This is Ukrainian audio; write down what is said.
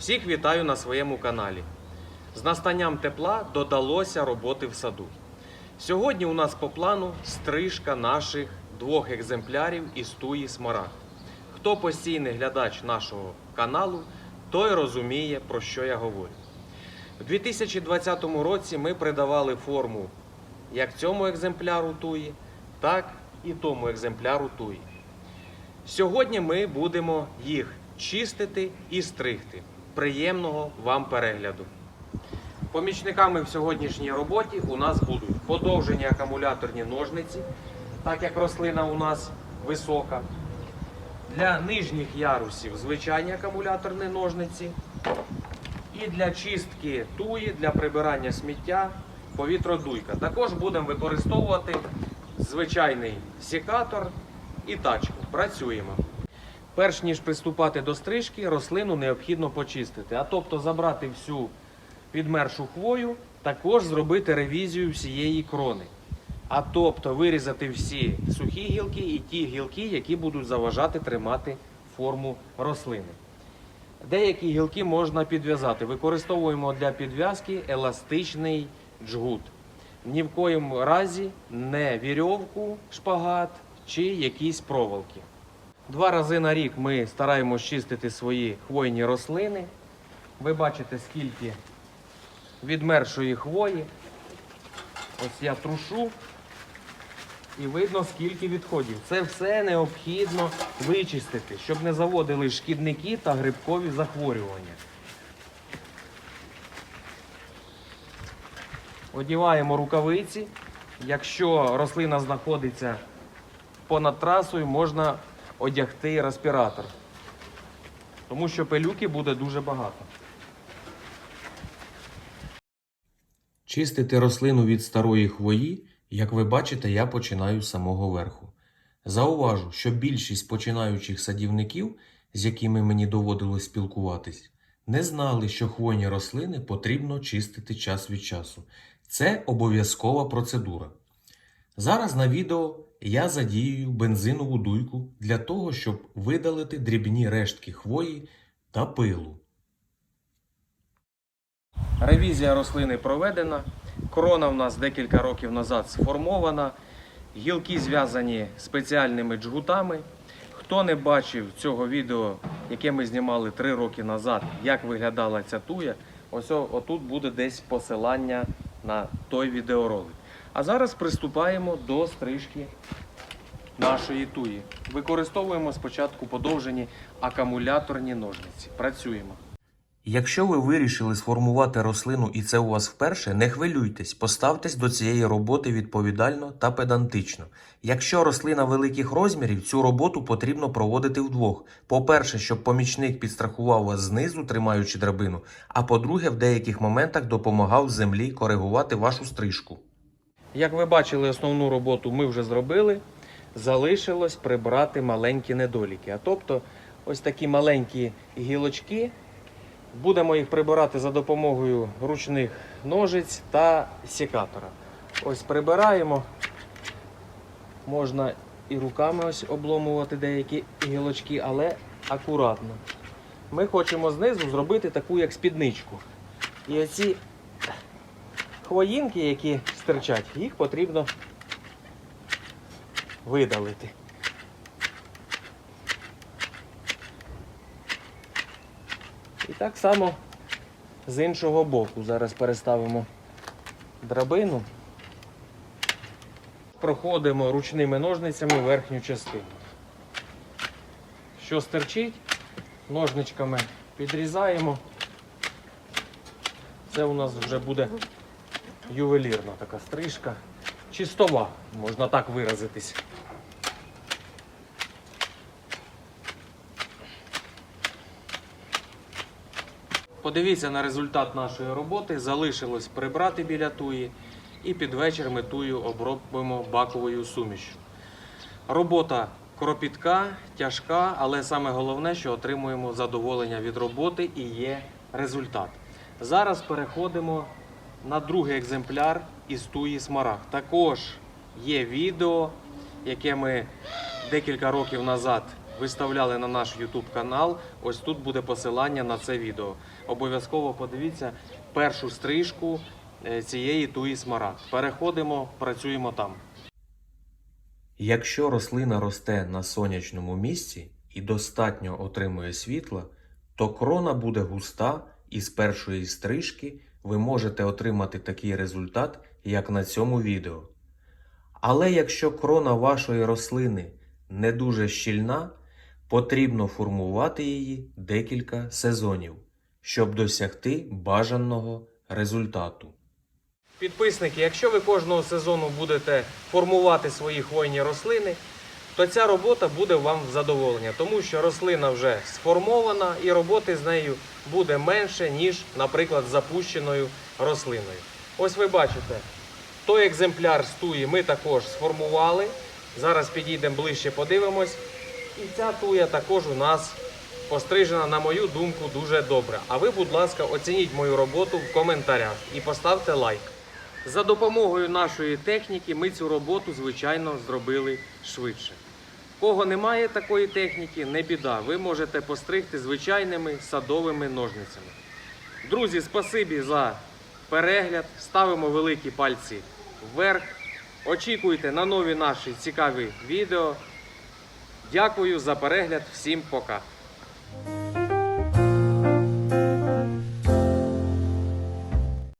Всіх вітаю на своєму каналі. З настанням тепла додалося роботи в саду. Сьогодні у нас по плану стрижка наших двох екземплярів із туї Смарагд. Хто постійний глядач нашого каналу, той розуміє, про що я говорю. У 2020 році ми придавали форму як цьому екземпляру туї, так і тому екземпляру туї. Сьогодні ми будемо їх чистити і стригти. Приємного вам перегляду. Помічниками в сьогоднішній роботі у нас будуть подовжені акумуляторні ножниці, так як рослина у нас висока. Для нижніх ярусів звичайні акумуляторні ножниці. І для чистки туї, для прибирання сміття, повітродуйка. Також будемо використовувати звичайний секатор і тачку. Працюємо. Перш ніж приступати до стрижки, рослину необхідно почистити, а тобто забрати всю підмершу хвою, також зробити ревізію всієї крони. А тобто вирізати всі сухі гілки і ті гілки, які будуть заважати тримати форму рослини. Деякі гілки можна підв'язати. Використовуємо для підв'язки еластичний джгут. Ні в коїм разі не вірьовку, шпагат чи якісь проволоки. Два рази на рік ми стараємось чистити свої хвойні рослини. Ви бачите, скільки відмершої хвої. Ось я трушу і видно, скільки відходів. Це все необхідно вичистити, щоб не заводили шкідники та грибкові захворювання. Одіваємо рукавиці. Якщо рослина знаходиться понад трасою, можна одягти респіратор. Тому що пилюки буде дуже багато. Чистити рослину від старої хвої, як ви бачите, я починаю з самого верху. Зауважу, що більшість починаючих садівників, з якими мені доводилось спілкуватись, не знали, що хвойні рослини потрібно чистити час від часу. Це обов'язкова процедура. Зараз на відео я задіюю бензинову дуйку для того, щоб видалити дрібні рештки хвої та пилу. Ревізія рослини проведена. Крона в нас декілька років назад сформована. Гілки зв'язані спеціальними джгутами. Хто не бачив цього відео, яке ми знімали 3 роки назад, як виглядала ця туя, ось отут буде десь посилання на той відеоролик. А зараз приступаємо до стрижки нашої туї. Використовуємо спочатку подовжені акумуляторні ножниці. Працюємо. Якщо ви вирішили сформувати рослину і це у вас вперше, не хвилюйтесь, поставтесь до цієї роботи відповідально та педантично. Якщо рослина великих розмірів, цю роботу потрібно проводити вдвох. По-перше, щоб помічник підстрахував вас знизу, тримаючи драбину, а по-друге, в деяких моментах допомагав землі коригувати вашу стрижку. Як ви бачили, основну роботу ми вже зробили. Залишилось прибрати маленькі недоліки. А тобто, ось такі маленькі гілочки. Будемо їх прибирати за допомогою ручних ножиць та секатора. Ось прибираємо. Можна і руками ось обломувати деякі гілочки, але акуратно. Ми хочемо знизу зробити таку як спідничку. І оці хвоїнки, які стирчать, їх потрібно видалити. І так само з іншого боку. Зараз переставимо драбину. Проходимо ручними ножницями верхню частину. Що стерчить, ножничками підрізаємо. Це у нас вже буде ювелірна така стрижка. Чистова, можна так виразитись. Подивіться на результат нашої роботи. Залишилось прибрати біля туї і під вечір ми тую обробимо баковою сумішю. Робота кропітка, тяжка, але саме головне, що отримуємо задоволення від роботи і є результат. Зараз переходимо на другий екземпляр із туї Смарагд. Також є відео, яке ми декілька років назад виставляли на наш YouTube канал. Ось тут буде посилання на це відео. Обов'язково подивіться першу стрижку е, цієї туї смарагд. Переходимо, працюємо там. Якщо рослина росте на сонячному місці і достатньо отримує світла, то крона буде густа і з першої стрижки ви можете отримати такий результат, як на цьому відео. Але якщо крона вашої рослини не дуже щільна, потрібно формувати її декілька сезонів, щоб досягти бажаного результату. Підписники, якщо ви кожного сезону будете формувати свої хвойні рослини, то ця робота буде вам в задоволення, тому що рослина вже сформована і роботи з нею буде менше, ніж, наприклад, запущеною рослиною. Ось ви бачите, той екземпляр з туї ми також сформували. Зараз підійдемо ближче, подивимось. І ця туя також у нас пострижена, на мою думку, дуже добре. А ви, будь ласка, оцініть мою роботу в коментарях і поставте лайк. За допомогою нашої техніки ми цю роботу, звичайно, зробили швидше. Кого немає такої техніки, не біда. Ви можете постригти звичайними садовими ножницями. Друзі, спасибі за перегляд. Ставимо великі пальці вверх. Очікуйте на нові наші цікаві відео. Дякую за перегляд. Всім пока.